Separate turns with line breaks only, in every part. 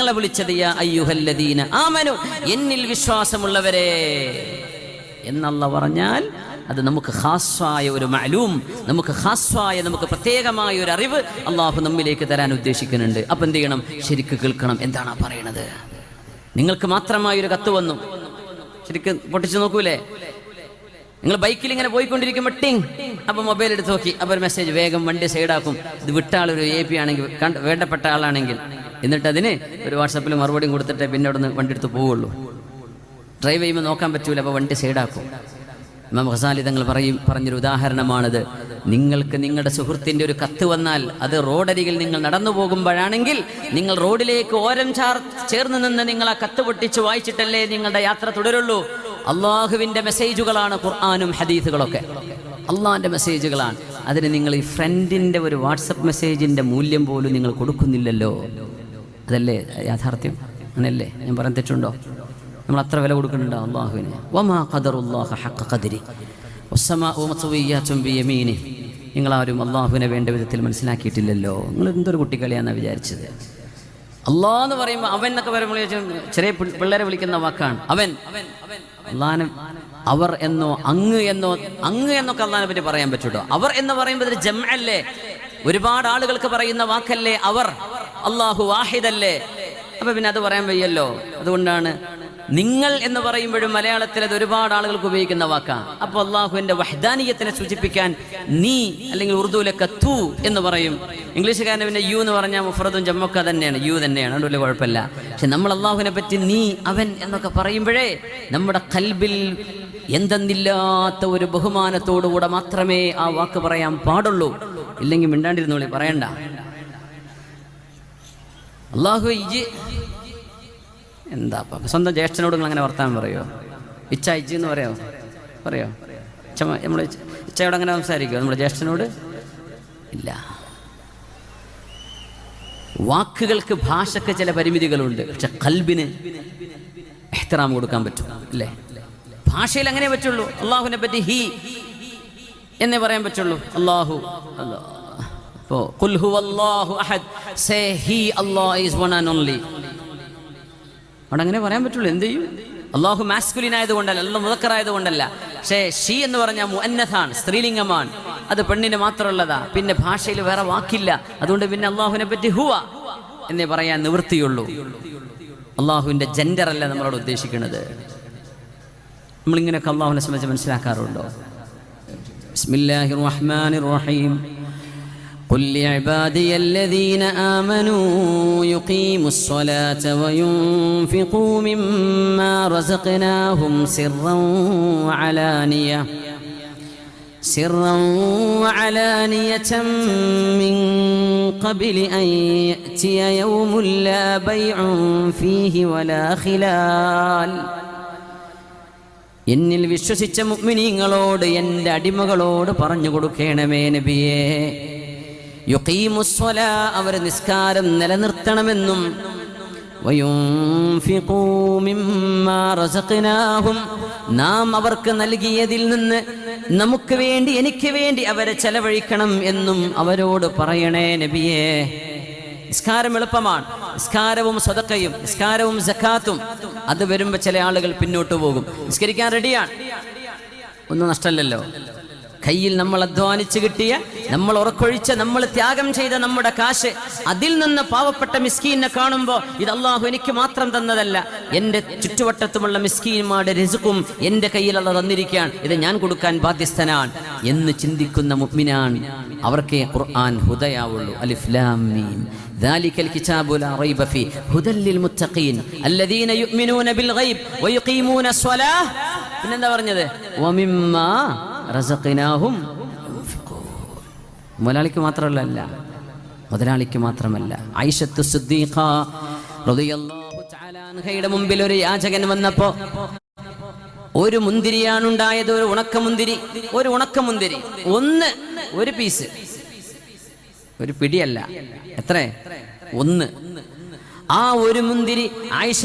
നിങ്ങളെ വിളിച്ചത് അയ്യുഹല്ലദീന ആമനു. എന്നിൽ വിശ്വാസമുള്ളവരെ എന്നല്ല പറഞ്ഞാൽ അത് നമുക്ക് ഹാസ്വായ ഒരു മലൂം നമുക്ക് ഹാസ്വായ നമുക്ക് പ്രത്യേകമായ ഒരു അറിവ് അള്ളാഹു നമ്മിലേക്ക് തരാൻ ഉദ്ദേശിക്കുന്നുണ്ട്. അപ്പം എന്ത് ചെയ്യണം? ശരിക്ക് കേൾക്കണം. എന്താണ് പറയണത്? നിങ്ങൾക്ക് മാത്രമായ ഒരു കത്ത് വന്നു. ശരിക്കും പൊട്ടിച്ചു നോക്കൂലേ? നിങ്ങൾ ബൈക്കിൽ ഇങ്ങനെ പോയിക്കൊണ്ടിരിക്കുമ്പോൾ ടിങ്. അപ്പോൾ മൊബൈൽ എടുത്ത് നോക്കി. അപ്പോൾ ഒരു മെസ്സേജ് വേഗം വണ്ടി സൈഡാക്കും ഇത് വിട്ട ആളൊരു എ പി ആണെങ്കിൽ വേണ്ടപ്പെട്ട ആളാണെങ്കിൽ. എന്നിട്ട് അതിന് ഒരു വാട്സപ്പിൽ മറുപടിയും കൊടുത്തിട്ട് പിന്നെ അവിടെ നിന്ന് വണ്ടി എടുത്ത് പോവുള്ളൂ. ഡ്രൈവ് ചെയ്യുമ്പോൾ നോക്കാൻ പറ്റൂല അപ്പോൾ വണ്ടി സൈഡാക്കും ഇമാം ഹസാലി തങ്ങൾ പറയും പറഞ്ഞൊരു ഉദാഹരണമാണിത്. നിങ്ങൾക്ക് നിങ്ങളുടെ സുഹൃത്തിന്റെ ഒരു കത്ത് വന്നാൽ അത് റോഡരികിൽ നിങ്ങൾ നടന്നു പോകുമ്പോഴാണെങ്കിൽ നിങ്ങൾ റോഡിലേക്ക് ഓരം ചാർ ചേർന്ന് നിന്ന് നിങ്ങൾ ആ കത്ത് പൊട്ടിച്ച് വായിച്ചിട്ടല്ലേ നിങ്ങളുടെ യാത്ര തുടരുള്ളൂ. അള്ളാഹുവിന്റെ മെസ്സേജുകളാണ് ഖുർആാനും ഹദീസുകളൊക്കെ. അള്ളാഹിന്റെ മെസ്സേജുകളാണ് അതിന് നിങ്ങൾ ഈ ഫ്രണ്ടിന്റെ ഒരു വാട്സപ്പ് മെസ്സേജിന്റെ മൂല്യം പോലും നിങ്ങൾ കൊടുക്കുന്നില്ലല്ലോ. അതല്ലേ യാഥാർത്ഥ്യം? അങ്ങനല്ലേ ഞാൻ പറയാൻ തെറ്റുണ്ടോ? നമ്മൾ അത്ര വില കൊടുക്കുന്നുണ്ടാവും അള്ളാഹുവിന് വമാ ഖദറുല്ലാഹ ഹഖ ഖദരി. വസ്സമാഉ നിങ്ങളാരും അള്ളാഹുവിനെ വേണ്ട വിധത്തിൽ മനസ്സിലാക്കിയിട്ടില്ലല്ലോ. നിങ്ങൾ എന്തൊരു കുട്ടികളിയാണെന്നാണ് വിചാരിച്ചത്? അള്ളാഹ് എന്ന് പറയുമ്പോൾ അവൻ എന്നൊക്കെ പറയുമ്പോൾ ചെറിയ പിള്ളേരെ വിളിക്കുന്ന വാക്കാണ്. അവൻ. അള്ളാഹനെ അവർ എന്നോ അങ്ങ് എന്നോ അങ്ങ് എന്നൊക്കെ അള്ളാഹിനെ പറ്റി പറയാൻ പറ്റൂട്ടോ? അവർ എന്ന് പറയുമ്പോൾ ഇതൊരു ജംഅല്ലേ? ഒരുപാട് ആളുകൾക്ക് പറയുന്ന വാക്കല്ലേ അവർ? അള്ളാഹു വാഹിദല്ലേ? അപ്പൊ പിന്നെ അത് പറയാൻ വയ്യല്ലോ. അതുകൊണ്ടാണ് നിങ്ങൾ എന്ന് പറയുമ്പോഴും മലയാളത്തിൽ അത് ഒരുപാട് ആളുകൾക്ക് ഉപയോഗിക്കുന്ന വാക്കാ. അപ്പൊ അള്ളാഹുവിന്റെ വഹദാനീയത്തിനെ സൂചിപ്പിക്കാൻ നീ അല്ലെങ്കിൽ ഉറുദുവിലൊക്കെ തു എന്ന് പറയും. ഇംഗ്ലീഷുകാരന് പിന്നെ യു എന്ന് പറഞ്ഞാൽ മുഫറദും ജമ്മൊക്കെ തന്നെയാണ്. യു തന്നെയാണ്. അതുകൊണ്ട് വലിയ കുഴപ്പമില്ല. പക്ഷെ നമ്മൾ അള്ളാഹുവിനെ പറ്റി നീ അവൻ എന്നൊക്കെ പറയുമ്പോഴേ നമ്മുടെ കൽബിൽ എന്തെന്നില്ലാത്ത ഒരു ബഹുമാനത്തോടുകൂടെ മാത്രമേ ആ വാക്ക് പറയാൻ പാടുള്ളൂ. ഇല്ലെങ്കിൽ മിണ്ടാണ്ടിരുന്നോളി പറയണ്ട. അള്ളാഹു ഇജ് എന്താ സ്വന്തം ജ്യേഷ്ഠനോട് നിങ്ങൾ അങ്ങനെ വർത്താൻ പറയോ? ഇച്ച ഇജ് എന്ന് പറയോ? പറയോ? നമ്മൾ ഇച്ചയോട് അങ്ങനെ സംസാരിക്കുമോ നമ്മുടെ ജ്യേഷ്ഠനോട്? ഇല്ല. വാക്കുകൾക്ക് ഭാഷക്ക് ചില പരിമിതികളുണ്ട്. പക്ഷെ കൽബിന് എഹ്തറാം കൊടുക്കാൻ പറ്റും. അല്ലേ ഭാഷയിൽ അങ്ങനെ പറ്റുള്ളൂ. അള്ളാഹുവിനെ പറ്റി ഹി എന്നേ പറയാൻ പറ്റുള്ളൂ. അള്ളാഹു അപ്പോ അവിടെ അങ്ങനെ പറയാൻ പറ്റുള്ളൂ എന്ത് ചെയ്യും? അള്ളാഹു മാസ്കുലിൻ ആയതുകൊണ്ടല്ല അല്ല മുതക്കറായതുകൊണ്ടല്ല പക്ഷേ ഷീ എന്ന് പറഞ്ഞാൽ മുഅന്നഥാണ് സ്ത്രീലിംഗമാണ്. അത് പെണ്ണിന് മാത്രമുള്ളതാ പിന്നെ ഭാഷയിൽ വേറെ വാക്കില്ല. അതുകൊണ്ട് പിന്നെ അള്ളാഹുവിനെ പറ്റി ഹുവ എന്നേ പറയാൻ നിവൃത്തിയുള്ളൂ. അള്ളാഹുവിന്റെ ജെൻഡർ അല്ല നമ്മളോട് ഉദ്ദേശിക്കുന്നത്. നമ്മളിങ്ങനെയൊക്കെ അള്ളാഹുവിനെ സംബന്ധിച്ച് മനസ്സിലാക്കാറുണ്ടോ? ബിസ്മില്ലാഹിർ റഹ്മാനിർ റഹീം. قل لعبادي الذين آمنوا يقيموا الصلاة وينفقوا مما رزقناهم سرا وعلانية سرا وعلانية من قبل أن يأتي يوم لا بيع فيه ولا خلال എന്നിൽ വിശ്വസിച്ച മുഗ്മിനീങ്ങളോട് എൻ്റെ അടിമകളോട് പറഞ്ഞു കൊടുക്കണമേ നബിയേ യുഖീമുസ്വല അവർ നിസ്കാരം നിലനിർത്തണമെന്നും നാം അവർക്ക് നൽകിയതിൽ നിന്ന് നമുക്ക് വേണ്ടി എനിക്ക് വേണ്ടി അവരെ ചെലവഴിക്കണം എന്നും അവരോട് പറയണേ നബിയേ. നിസ്കാരം എളുപ്പമാണ്. നിസ്കാരവും സ്വതക്കയും നിസ്കാരവും സക്കാത്തും അത് വരുമ്പോൾ ചില ആളുകൾ പിന്നോട്ട് പോകും. നിസ്കരിക്കാൻ റെഡിയാണ് ഒന്നും നഷ്ടമല്ലല്ലോ. കയ്യിൽ നമ്മൾ അധ്വാനിച്ച് കിട്ടിയ നമ്മൾ ഉറക്കൊഴിച്ച നമ്മൾ ത്യാഗം ചെയ്ത നമ്മുടെ കാശ് അതിൽ നിന്ന് പാവപ്പെട്ട മിസ്കീനെ കാണുമ്പോൾ ഇത് അള്ളാഹു എനിക്ക് മാത്രം തന്നതല്ല എൻ്റെ ചുറ്റുവട്ടത്തുമുള്ള മിസ്കീന്മാരുടെ രസുക്കും എൻ്റെ കയ്യിൽ അത് തന്നിരിക്കുകയാണ് ഇത് ഞാൻ കൊടുക്കാൻ ബാധ്യസ്ഥനാണ് എന്ന് ചിന്തിക്കുന്ന മുഗ്മിനാൻ അവർക്കേ ഖുർആൻ ഹുദയാവുള്ളൂ അലിഫ്ലാം മീം ذلك الكتاب لا ريب فيه هدى للمتقين الذين يؤمنون بالغيب ويقيمون الصلاة പിന്നെന്താ പറഞ്ഞത് ومما റസഖിനാഹും മുതലാളിക്ക് മാത്രമല്ല മുതലാളിക്ക് മാത്രമല്ല. ഐഷത്ത് തആല അൻഹയുടെ മുമ്പിൽ ഒരു യാചകൻ വന്നപ്പോ ഒരു മുന്തിരിയാണുണ്ടായത് ഒരു ഉണക്കമുന്തിരി ഒരു ഉണക്കമുന്തിരി ഒന്ന് ഒരു പീസ് ഒരു പിടിയല്ല എത്ര? ഒന്ന്. ആ ഒരു മുന്തിരി ആയിഷ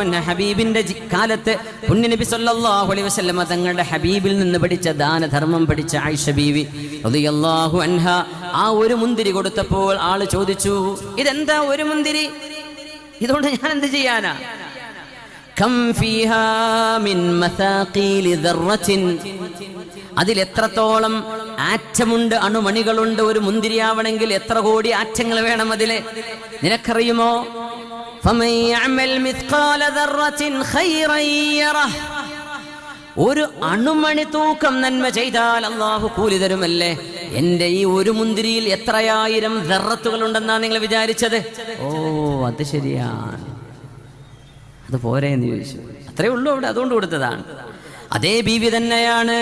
അൻഹ ഹബീബിന്റെ കാലത്ത് പുണ്യനബി സല്ലാഹു അലൈഹി വസല്ലമ തങ്ങളുടെ ഹബീബിൽ നിന്ന് പഠിച്ച ദാനധർമ്മം പഠിച്ച ആയിഷ ബീവി റളിയല്ലാഹു അൻഹ ആ ഒരു മുന്തിരി കൊടുത്തപ്പോൾ ആൾ ചോദിച്ചു ഇതെന്താ ഒരു മുന്തിരി? ഇതുകൊണ്ട് ഞാൻ എന്ത് ചെയ്യാനാ? കം ഫീഹാ മിൻ മസാഖീലി ദർറത്തിൻ അതിൽ എത്രത്തോളം ആറ്റമുണ്ട് അണുമണികളുണ്ട് ഒരു മുന്തിരിയാവണമെങ്കിൽ എത്ര കോടി ആറ്റങ്ങൾ വേണം അതിലെ നിനക്കറിയുമോ? ഒരു അണുമണി തൂക്കം നന്മ ചെയ്താൽ അള്ളാഹു കൂലി തരുമല്ലേ? എന്റെ ഈ ഒരു മുന്തിരിയിൽ എത്രയായിരം ദറത്തുകൾ ഉണ്ടെന്നാ നിങ്ങൾ വിചാരിച്ചത്? ഓ അത് ശരിയാണ്. അത് പോരെ എന്ന് ചോദിച്ചു. അത്രേ ഉള്ളൂ അവിടെ അതുകൊണ്ട് കൊടുത്തതാണ്. അതേ ബീവി തന്നെയാണ്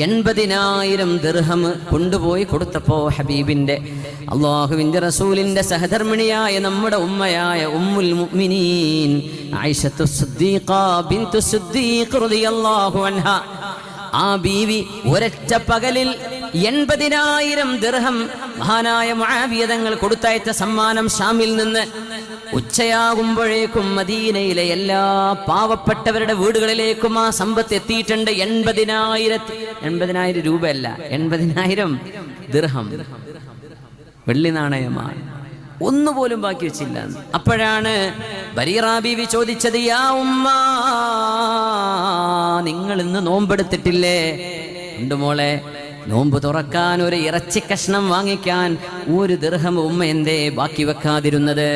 എൺപതിനായിരം ദിർഹം കൊണ്ടുപോയി കൊടുത്തപ്പോ ഹബീബിന്റെ അള്ളാഹുവിന്റെ റസൂലിന്റെ സഹധർമ്മിണിയായ നമ്മുടെ ഉമ്മയായ ഉമ്മുൽ മുഅ്മിനീൻ ബിന്തു റളിയല്ലാഹു അൻഹ. ആ ബീവി ഒരൊറ്റ പകലിൽ എൺപതിനായിരം ദിർഹം മഹാനായ മുആവിയതങ്ങൾ കൊടുത്തയച്ച സമ്മാനം ഷാമിൽ നിന്ന് ഉച്ചയാകുമ്പോഴേക്കും മദീനയിലെ എല്ലാ പാവപ്പെട്ടവരുടെ വീടുകളിലേക്കും ആ സമ്പത്ത് എത്തിയിട്ടുണ്ട്. എൺപതിനായിരത്തി എൺപതിനായിരം രൂപയല്ല എൺപതിനായിരം ദിർഹം. വെള്ളി നാണയമാണ്. ഒന്നുപോലും ബാക്കി വെച്ചില്ല. അപ്പോഴാണ് ബരീറാബീവി ചോദിച്ചത് യാ ഉമ്മ നിങ്ങൾ ഇന്ന് നോമ്പെടുത്തിട്ടില്ലേ? ഉണ്ട് മോളെ. നോമ്പ് തുറക്കാൻ ഒരു ഇറച്ചി കഷ്ണം വാങ്ങിക്കാൻ ഒരു ദീർഘം ഉമ്മ എന്തേ ബാക്കി വെക്കാതിരുന്നത്?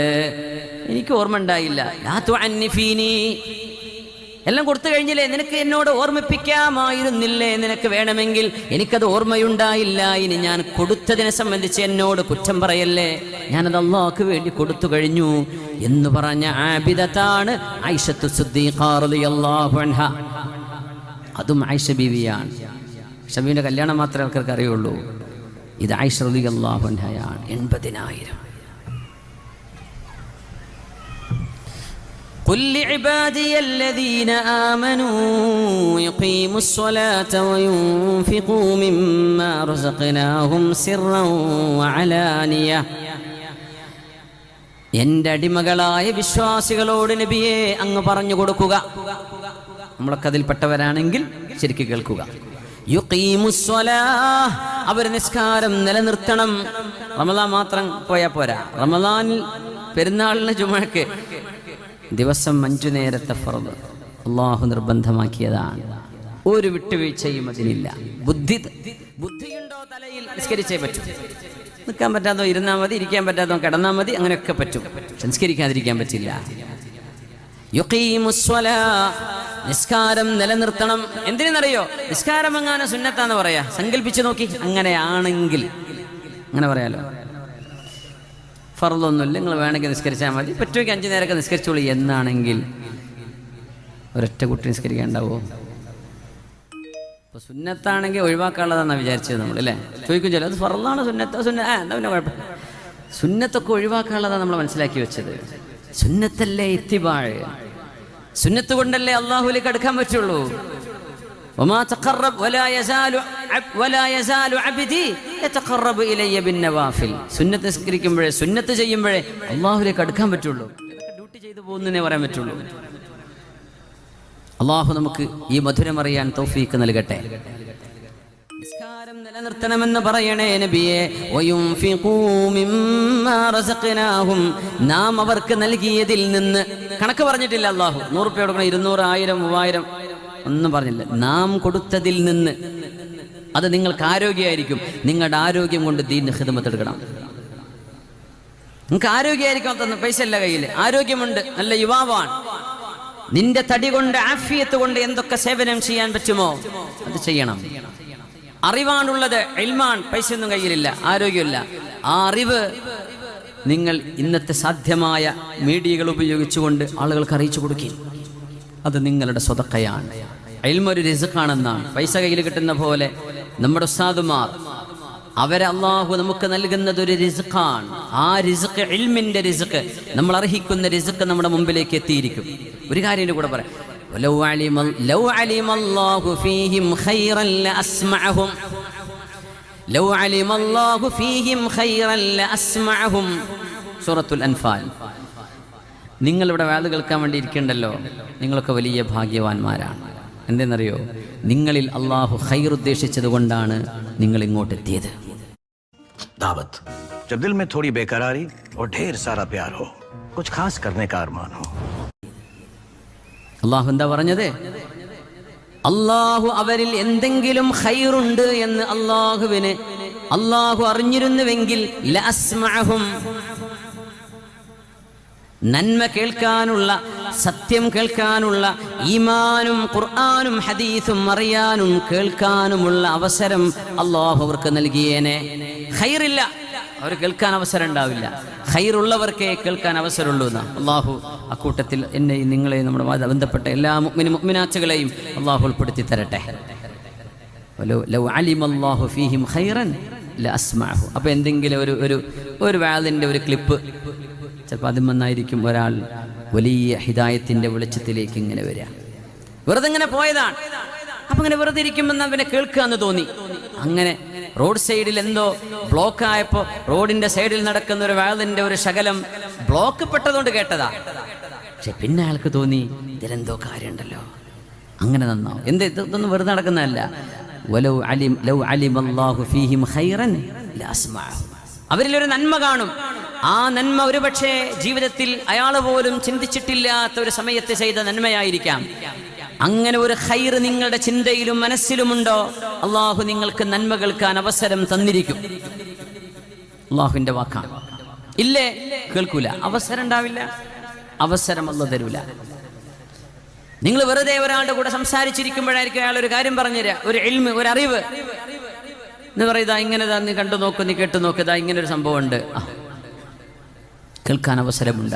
എനിക്ക് ഓർമ്മ ഉണ്ടായില്ല. എല്ലാം കൊടുത്തു കഴിഞ്ഞില്ലേ? നിനക്ക് എന്നോട് ഓർമ്മിപ്പിക്കാമായിരുന്നില്ലേ? നിനക്ക് വേണമെങ്കിൽ എനിക്കത് ഓർമ്മയുണ്ടായില്ല. ഇനി ഞാൻ കൊടുത്തതിനെ സംബന്ധിച്ച് എന്നോട് കുറ്റം പറയല്ലേ? ഞാനത് അള്ളാഹ്ക്ക് വേണ്ടി കൊടുത്തു കഴിഞ്ഞു. എന്ന് പറഞ്ഞ ആബിദത്താണ് ഐഷത്തു അൻഹ. അതും ആയിഷ ബീവിയാണ്. ഷബീന്റെ കല്യാണം മാത്രമേ ആൾക്കാർക്ക് അറിയുള്ളൂ ഇത് ആയിഷ റളിയല്ലാഹു അൻഹയാണ് എൺപതിനായിരം قل لعبادي الذين آمنوا يقيموا الصلاة وينفقوا مما رزقناهم سرا وعلانية എന്റെ അടിമകളായ വിശ്വാസികളോട് നബിയെ അങ്ങ് പറഞ്ഞു കൊടുക്കുക നമ്മളൊക്കെ അതിൽപ്പെട്ടവരാണെങ്കിൽ ശരിക്കും കേൾക്കുക യുഖീമുസ്സലാ. അവർ നിസ്കാരം നിലനിർത്തണം. റമദാൻ മാത്രം പോയാൽ പോരാ. റമദാനിൽ പെരുന്നാളിന് ചുമക്ക് ദിവസം അഞ്ചു നേരത്തെ ഫറദ് അള്ളാഹു നിർബന്ധമാക്കിയതാണ്. ഒരു വിട്ടുവീഴ്ചയും അതിനില്ല. ബുദ്ധി ബുദ്ധിയുണ്ടോ തലയിൽ? നിസ്കരിച്ചേ പറ്റും. നിൽക്കാൻ പറ്റാത്തോ ഇരുന്നാൽ മതി ഇരിക്കാൻ പറ്റാത്തോ കിടന്നാൽ മതി അങ്ങനെയൊക്കെ പറ്റും. സംസ്കരിക്കാതിരിക്കാൻ പറ്റില്ല. നിസ്കാരം നിലനിർത്തണം. എന്തിനെന്നറിയോ? നിസ്കാരം എങ്ങാനും സുന്നത്താന്ന് പറയാ. സങ്കല്പിച്ചു നോക്കി. അങ്ങനെയാണെങ്കിൽ. അങ്ങനെ പറയാലോ? ഫറലൊന്നുമില്ല നിങ്ങൾ വേണമെങ്കിൽ നിസ്കരിച്ചാൽ മതി. പറ്റുമെങ്കിൽ അഞ്ചു നേരമൊക്കെ നിസ്കരിച്ചോളൂ. എന്നാണെങ്കിൽ ഒരൊറ്റ കുട്ടി നിസ്കരിക്കാൻ ഉണ്ടാവുമോ സുന്നത്താണെങ്കിൽ ഒഴിവാക്കാനുള്ളതാണെന്നാണ് വിചാരിച്ചത് നമ്മൾ അല്ലേ? ചോദിക്കും ചില അത് ഫറലാണ് സുന്നത്ത? സുന്ന ആ എന്താ പിന്നെ കുഴപ്പം. സുന്നത്തൊക്കെ ഒഴിവാക്കാനുള്ളതാണ് നമ്മൾ മനസ്സിലാക്കി വെച്ചത്. സുന്നത്തല്ലേ ഇത്തിബാഴ്. സുന്നത്ത് കൊണ്ടല്ലേ അള്ളാഹുലേക്ക് അടുക്കാൻ പറ്റുള്ളൂ. സുന്നത്ത് നിസ്കരിക്കുമ്പോഴേ സുന്നത്ത് ചെയ്യുമ്പോഴേ അള്ളാഹുലേക്ക് അടുക്കാൻ പറ്റുള്ളൂ. ഡ്യൂട്ടി ചെയ്തു പോകുന്നതിനെ പറയാൻ പറ്റുള്ളൂ. അള്ളാഹു നമുക്ക് ഈ മധുരം അറിയാൻ തൗഫീക്ക് നൽകട്ടെ. നിലനിർത്തണമെന്ന് പറയണേ നബിയെ. നാം അവർക്ക് നൽകിയതിൽ നിന്ന് കണക്ക് പറഞ്ഞിട്ടില്ല അള്ളാഹു നൂറ് രൂപ കൊടുക്കണം ഇരുന്നൂറ് ആയിരം മൂവായിരം. ഒന്നും പറഞ്ഞില്ല. നാം കൊടുത്തതിൽ നിന്ന് അത് നിങ്ങൾക്ക് ആരോഗ്യമായിരിക്കും. നിങ്ങളുടെ ആരോഗ്യം കൊണ്ട് ദീൻ ഹിതമത്തെടുക്കണം നിങ്ങൾക്ക് ആരോഗ്യമായിരിക്കും തന്നു. പൈസ അല്ല കയ്യിൽ ആരോഗ്യമുണ്ട്. നല്ല യുവാവാണ്. നിന്റെ തടി കൊണ്ട് ആഫിയത്ത് കൊണ്ട് എന്തൊക്കെ സേവനം ചെയ്യാൻ പറ്റുമോ? അത് ചെയ്യണം. അറിവാണുള്ളത് എൽമാൻ പൈസ ഒന്നും കയ്യിലില്ല ആരോഗ്യമില്ല. ആ അറിവ് നിങ്ങൾ ഇന്നത്തെ സാധ്യമായ മീഡിയകൾ ഉപയോഗിച്ചുകൊണ്ട് ആളുകൾക്ക് അറിയിച്ചു കൊടുക്കുക അത് നിങ്ങളുടെ സ്വതക്കയാണ്. അയൽമൊരു രസക്കാണെന്നാണ് പൈസ കയ്യിൽ കിട്ടുന്ന പോലെ നമ്മുടെ ഉസ്താദുമാർ അവരെ അള്ളാഹു നമുക്ക് നൽകുന്നത് ഒരു റിസുഖാണ് ആ റിസുക്ക് എൽമിന്റെ റിസുക്ക് നമ്മൾ അർഹിക്കുന്ന റിസുക്ക് നമ്മുടെ മുമ്പിലേക്ക് എത്തിയിരിക്കും. ഒരു കാര്യം കൂടെ പറയാം. لو علم لو علم الله فيهم خيرا لأسمعهم لو علم الله فيهم خيرا لأسمعهم സൂറത്തുൽ അൻഫാൽ നിങ്ങൾ ഇവിടെ വേദ കേൾക്കാൻ വേണ്ടി ഇരിക്കണ്ടല്ലോ നിങ്ങളൊക്കെ വലിയ ഭാഗ്യവാന്മാരാണ് എന്തെന്നറിയോ നിങ്ങളിൽ അള്ളാഹു ഖൈർ ഉദ്ദേശിച്ചത് കൊണ്ടാണ് നിങ്ങൾ ഇങ്ങോട്ട് എത്തിയത്
ദാവത്ത് जब दिल में थोड़ी बेकरारी और ढेर सारा प्यार हो कुछ खास करने का अरमान हो
അള്ളാഹു എന്താ പറഞ്ഞത്? അള്ളാഹു അവരിൽ എന്തെങ്കിലും ഹൈറുണ്ട് എന്ന് അള്ളാഹുവിന് അള്ളാഹു അറിഞ്ഞിരുന്നുവെങ്കിൽ. നന്മ കേൾക്കാനുള്ള സത്യം കേൾക്കാനുള്ള ഈമാനും ഖുർആാനും ഹദീസും അറിയാനും കേൾക്കാനുമുള്ള അവസരം അള്ളാഹു അവർക്ക് നൽകിയേനെ. ഖൈറില്ല. അവർ കേൾക്കാൻ അവസരം ഉണ്ടാവില്ല ഹൈറുള്ളവർക്കേ കേൾക്കാൻ അവസരമുള്ളൂ എന്നാ. അള്ളാഹു അക്കൂട്ടത്തിൽ എന്നെയും നിങ്ങളെയും നമ്മുടെ ബന്ധപ്പെട്ട എല്ലാ മുഅ്മിന മുഅ്മിനാത്തുകളെയും അള്ളാഹു ഉൾപ്പെടുത്തി തരട്ടെ. അപ്പോൾ എന്തെങ്കിലും ഒരു ഒരു ഒരു വാളിന്റെ ഒരു ക്ലിപ്പ് ചിലപ്പോൾ അതും വന്നായിരിക്കും ഒരാൾ വലിയ ഹിതായത്തിന്റെ വെളിച്ചത്തിലേക്ക് ഇങ്ങനെ വരിക. വെറുതെ ഇങ്ങനെ പോയതാണ്. അപ്പൊ ഇങ്ങനെ വെറുതെ ഇരിക്കുമ്പോൾ അവനെ കേൾക്കുക എന്ന് തോന്നി. അങ്ങനെ റോഡ് സൈഡിൽ എന്തോ ബ്ലോക്ക് ആയപ്പോ റോഡിന്റെ സൈഡിൽ നടക്കുന്ന ഒരു വാതിന്റെ ഒരു ശകലം ബ്ലോക്ക് പെട്ടതുകൊണ്ട് കേട്ടതാ. പക്ഷെ പിന്നെ അയാൾക്ക് തോന്നി ഇതിലെന്തോ കാര്യമുണ്ടല്ലോ. അങ്ങനെ നന്നാവും എന്ത് ഇതൊന്നും വെറുതെ നടക്കുന്നതല്ല. വലൗ അലിം ലൗ ഫീഹിം ഖൈറൻ. അവരിലൊരു നന്മ കാണും. ആ നന്മ ഒരുപക്ഷെ ജീവിതത്തിൽ അയാൾ പോലും ചിന്തിച്ചിട്ടില്ലാത്ത ഒരു സമയത്ത് ചെയ്ത നന്മയായിരിക്കാം. അങ്ങനെ ഒരു ഹൈർ നിങ്ങളുടെ ചിന്തയിലും മനസ്സിലുമുണ്ടോ അള്ളാഹു നിങ്ങൾക്ക് നന്മ കേൾക്കാൻ അവസരം തന്നിരിക്കും. അള്ളാഹുവിന്റെ വാക്കാണ് ഇല്ലേ? കേൾക്കൂല. അവസരം ഉണ്ടാവില്ല. അവസരം അല്ല തരൂല. നിങ്ങൾ വെറുതെ ഒരാളുടെ കൂടെ സംസാരിച്ചിരിക്കുമ്പോഴായിരിക്കും അയാൾ ഒരു കാര്യം പറഞ്ഞുതരാ ഒരു എൽമ് ഒരു അറിവ്. എന്ന് പറയുന്നത് ഇങ്ങനെ നീ കണ്ടു നോക്ക് നീ കേട്ടു നോക്ക് ഇതാ ഇങ്ങനെ ഒരു സംഭവം ഉണ്ട് കേൾക്കാൻ അവസരമുണ്ട്.